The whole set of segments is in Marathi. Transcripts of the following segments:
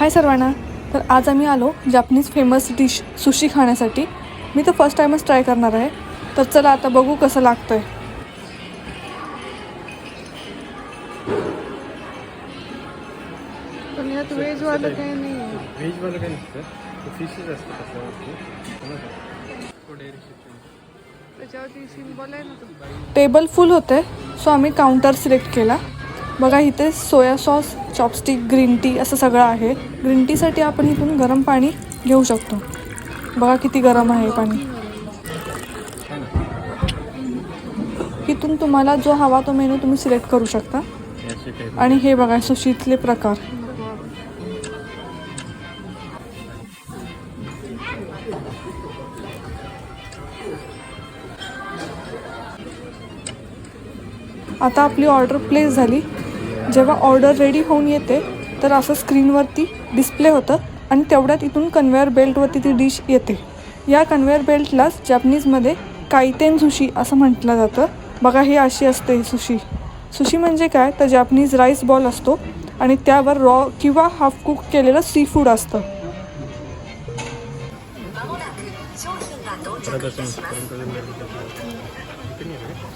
हाय सर्वांना तर आज आम्ही आलो जॅपनीज फेमस डिश सुशी खाण्यासाठी. मी तर फर्स्ट टाईमच ट्राय करणार आहे. तर चला आता बघू कसं लागतं आहे पण यात व्हेजवालं काही नाही. आहे व्हेजवालं काही नसतं ते फिशच असतं त्याच्यावरती. त्याच्यावरती सिम्बॉल आहे ना टेबल फुल होते सो आम्ही काउंटर सिलेक्ट केला. बघा इथे soya sauce chopstick green tea असं सगळं आहे. ग्रीन टीसाठी आपण इथून गरम पाणी घेऊ शकतो. बघा किती गरम आहे पाणी. इथून तुम्हाला जो हवा तो मेनू तुम्ही सिलेक्ट करू शकता. आणि हे बघा सुशीतले प्रकार. आता आपली ऑर्डर प्लेस झाली. जेव्हा ऑर्डर रेडी होऊन येते तर असं स्क्रीनवरती डिस्प्ले होतं आणि तेवढ्यात इथून कन्वेअर बेल्टवरती ती डिश येते. या कन्वेअर बेल्टलाच जॅपनीजमध्ये कायतेन सुशी असं म्हटलं जातं. बघा ही अशी असते ही सुशी सुशी म्हणजे काय? तर जॅपनीज राईस बॉल असतो आणि त्यावर रॉ किंवा हाफ कुक केलेलं सी फूड असतं.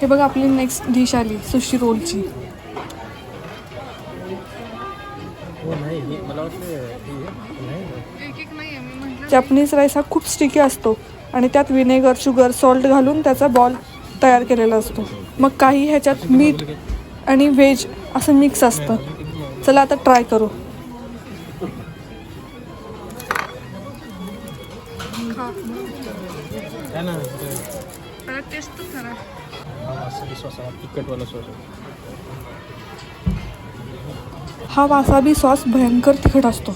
हे बघा आपली नेक्स्ट डिश आली सुशी रोलची जॅपनीज राईस हा खूप स्टिकी असतो आणि त्यात विनेगर शुगर सॉल्ट घालून त्याचा बॉल तयार केलेला असतो. मग काही ह्याच्यात मीठ आणि व्हेज असं मिक्स असतं. चला आता ट्राय करू. काय ना ते टेस्ट करा हा वासाबी सॉस हा भयंकर तिखट असतो.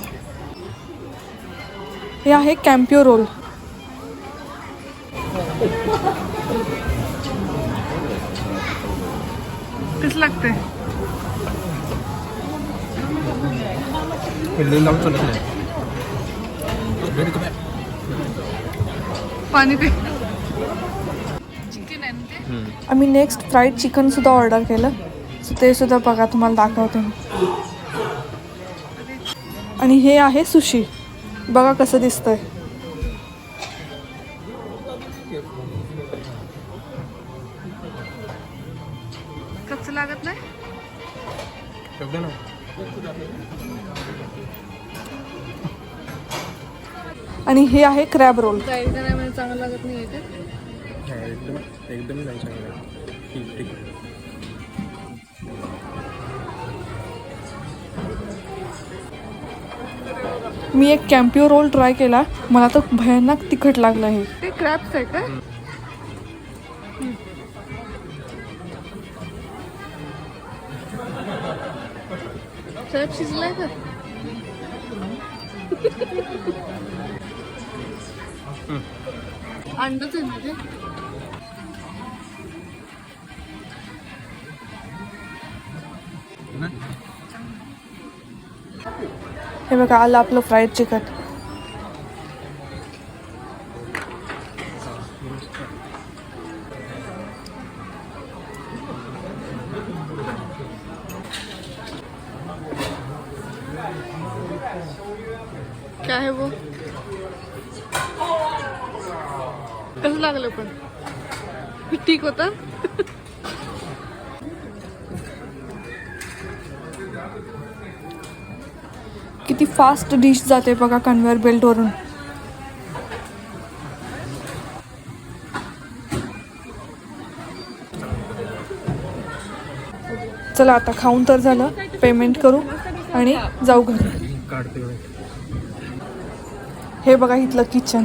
हे आहे कॅम्पिओ रोल. कसं लागतंय. पिल्ली लावून चालत नाही. Ready to पाणी पे चिकन आहे आम्ही नेक्स्ट फ्राईड चिकन सुद्धा ऑर्डर केलं. सो ते सुद्धा बघा तुम्हाला दाखवते मी. आणि हे आहे सुशी. बघा कसं दिसतंय. कच्चं लागत नाही? आणि हे आहे क्रॅब रोल. हा, एकदम एकदम नाही चांगलं ठीक मी एक कॅम्पिओ रोल ट्राय केला. मला तर भयानक तिखट लागलं आहे. ते क्रॅप्स आहे का? क्रॅप शिजलाय का? अंडच आहे ना ते? हे बघा आलं आपलं फ्राईड चिकन काय आहे वो? कसं लागलं पण ठीक होतं? किती फास्ट डिश जाते बघा कन्व्हेअर बेल्टवरून चला आता खाऊन तर झालं. पेमेंट करू आणि जाऊ घरी. हे बघा इथलं kitchen